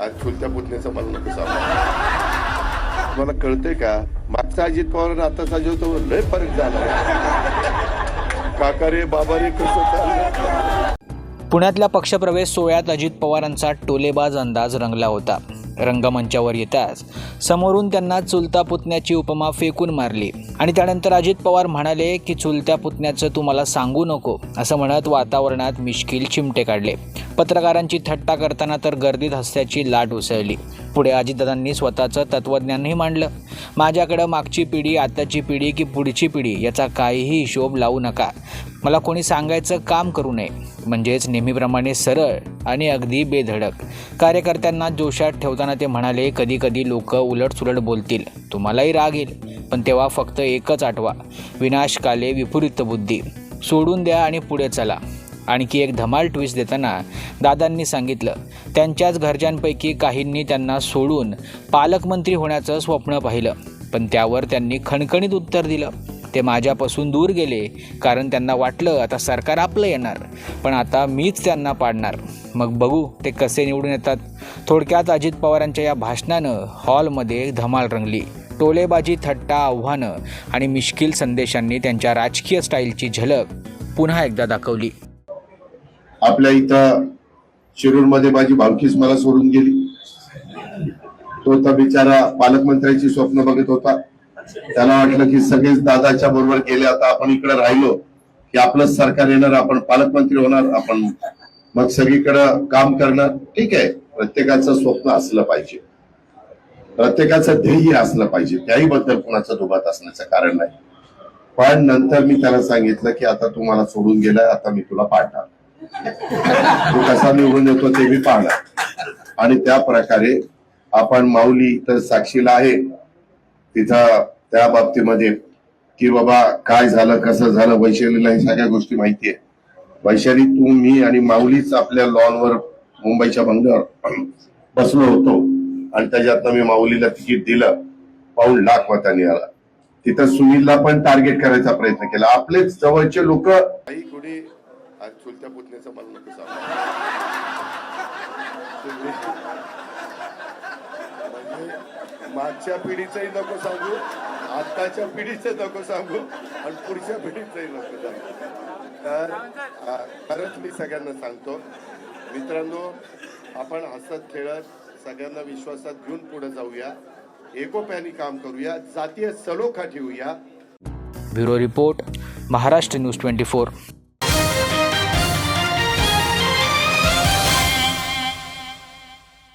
आणि चुलत्या पुतण्याचं मला नको सांगा. तुम्हाला कळतंय का? मागचा अजित पवार आणि आताचा अजित तो लय फरक झाला. काका रे बाबा रे कसं चाललं पुण्यातल्या पक्षप्रवेश सोहळ्यात अजित पवारांचा टोलेबाज अंदाज रंगला होता. रंगमंचावर येताच. समोरून त्यांना चुलता पुतण्याची उपमा फेकून मारली. आणि त्यानंतर अजित पवार म्हणाले की चुलत्या पुतण्याचं तू मला सांगू नको असं म्हणत वातावरणात मिश्किल चिमटे काढले. पत्रकारांची थट्टा करताना तर गर्दीत हसल्याची लाट उसळली. पुढे अजितदादांनी स्वतःचं तत्त्वज्ञानही मांडलं. माझ्याकडं मागची पिढी आताची पिढी की पुढची पिढी याचा काहीही हिशोब लावू नका. मला कोणी सांगायचं काम करू नये. म्हणजेच नेहमीप्रमाणे सरळ आणि अगदी बेधडक. कार्यकर्त्यांना जोशात ठेवताना ते म्हणाले कधी कधी लोक उलटसुलट बोलतील. तुम्हालाही राग येईल. पण तेव्हा फक्त एकच आठवा. विनाशकाले विपरीत बुद्धी. सोडून द्या आणि पुढे चला. आणखी एक धमाल ट्विस्ट देताना दादांनी सांगितलं त्यांच्याच घरच्यांपैकी काहींनी त्यांना सोडून पालकमंत्री होण्याचं स्वप्न पाहिलं. पण त्यावर त्यांनी खणखणीत उत्तर दिलं. ते माझ्यापासून दूर गेले कारण त्यांना वाटलं आता सरकार आपलं येणार. पण आता मीच त्यांना पाडणार. मग बघू ते कसे निवडून येतात. थोडक्यात अजित पवारांच्या या भाषणानं हॉलमध्ये धमाल रंगली. टोलेबाजी थट्टा आव्हानं आणि मिश्किल संदेशांनी त्यांच्या राजकीय स्टाईलची झलक पुन्हा एकदा दाखवली. आपल्या इथं शिरूरमध्ये माझी भावकीच मला सोडून गेली. तो तर बिचारा पालकमंत्र्यांची स्वप्न बघत होता. त्याला वाटलं की सगळेच दादाच्या बरोबर गेले आता आपण इकडे राहिलो की आपलं सरकार येणार आपण पालकमंत्री होणार आपण मग सगळीकडं काम करणार. ठीक आहे प्रत्येकाचं स्वप्न असलं पाहिजे. प्रत्येकाचं ध्येय असलं पाहिजे. त्याही बद्दल कोणाचं दुभात असण्याचं कारण नाही. पण नंतर मी त्याला सांगितलं की आता तुम्हाला सोडून गेलाय आता मी तुला पाहणार तू कसा निवडून येतो ते मी पाहणार आणि त्या प्रकारे आपण माऊली तर साक्षीला आहे. तिथं त्या बाबतीमध्ये की बाबा काय झालं कसं झालं वैशालीला हे सगळ्या गोष्टी माहितीये वैशाली तू मी आणि माऊलीच आपल्या लॉनवर मुंबईच्या बंगल्यावर बसलो होतो. आणि त्याच्यातनं मी माऊलीला तिकीट दिलं. पाऊन लाख मतांनी आला. तिथं सुनीलला पण टार्गेट करायचा प्रयत्न केला. आपलेच जवळचे लोक आई कुणी चुलत्या पुतण्याचं मला नको म्हणजे मागच्या पिढीचंही नको सांगू. आताच्या पिढीचं नको सांगू. आणि पुढच्या पिढीचंही नको सांगू. तर खरंच मी सगळ्यांना सांगतो. मित्रांनो आपण हसत खेळत सगळ्यांना विश्वासात घेऊन पुढे जाऊया. एकोप्याने काम करूया. जातीय सलोखा ठेवूया. Bureau report Maharashtra news twenty four.